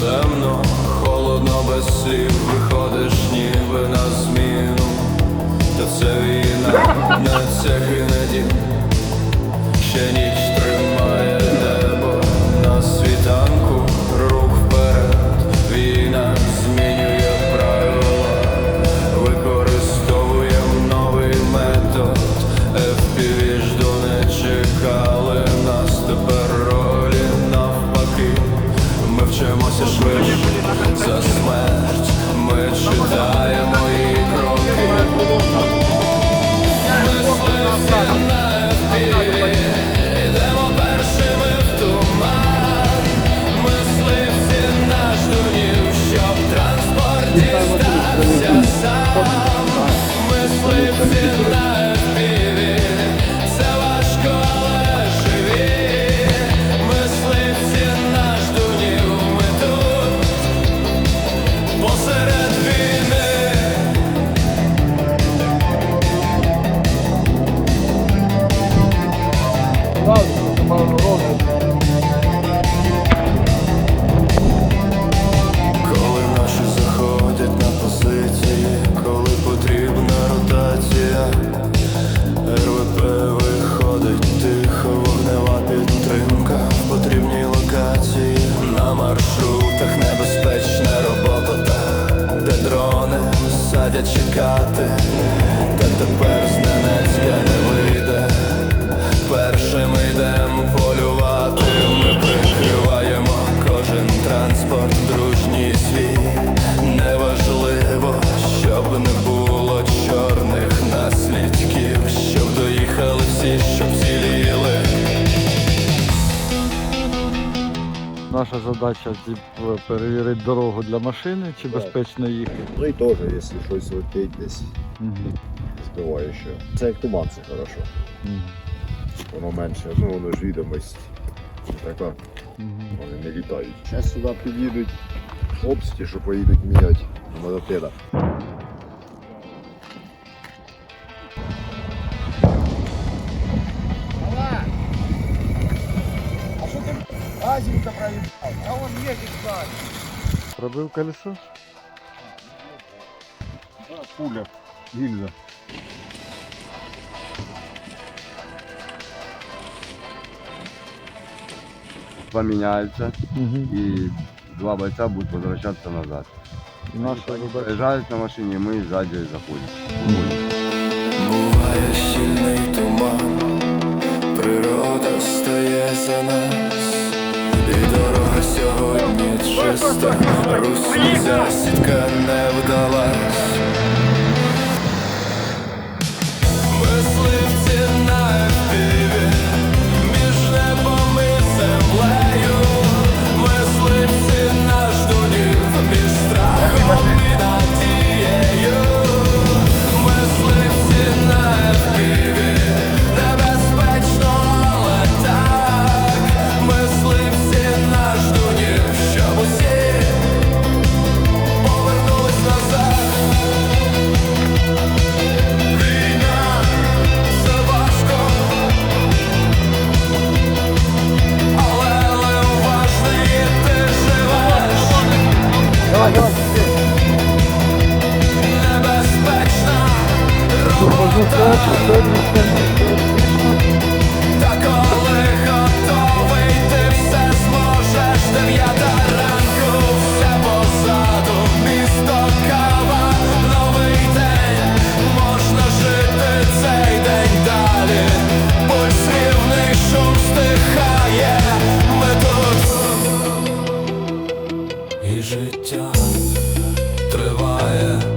темно, холодно без слів, виходиш, ніби на зміну, та це війна на це Кеннеді. Ще ніч тримає небо на світанку, рух вперед, війна змінює правила, використовує новий метод, FPV ж до не чекала. За смерть. Ми читаємо її кроки. Мисливці на FPV, йдемо першими в туман. Мисливці наш дунів, щоб транспорт тихо, вогнева підтримка в потрібній локації. На маршрутах небезпечна робота, де дрони садять чекати, та тепер зненацька не вийде. Першим йдемо Наша задача перевірити дорогу для машини, чи безпечно їхати. Ну і теж, якщо щось летить десь Мгм. збиваюче. Це як туман, це хорошо. Мгм. Воно менше, ну воно ж відомість така, Мгм. вони не літають. Зараз сюди під'їдуть хлопці, що поїдуть міняти мотопеда. Пробив колесо? Пуля, гільза. поменяются, Угу. и два бойца будут возвращаться назад. І наша задача. Проезжают на машине, мы сзади заходим. Уходим. Буває сильний туман, природа стає за нас, І дорога сьогодні чиста, русня засідка не вдалась. Та коли готовий, ти все зможеш. Дев'ята все позаду, місто кава, новий день. Можна жити цей день далі. Пульс рівний шум стихає. Ми і життя триває.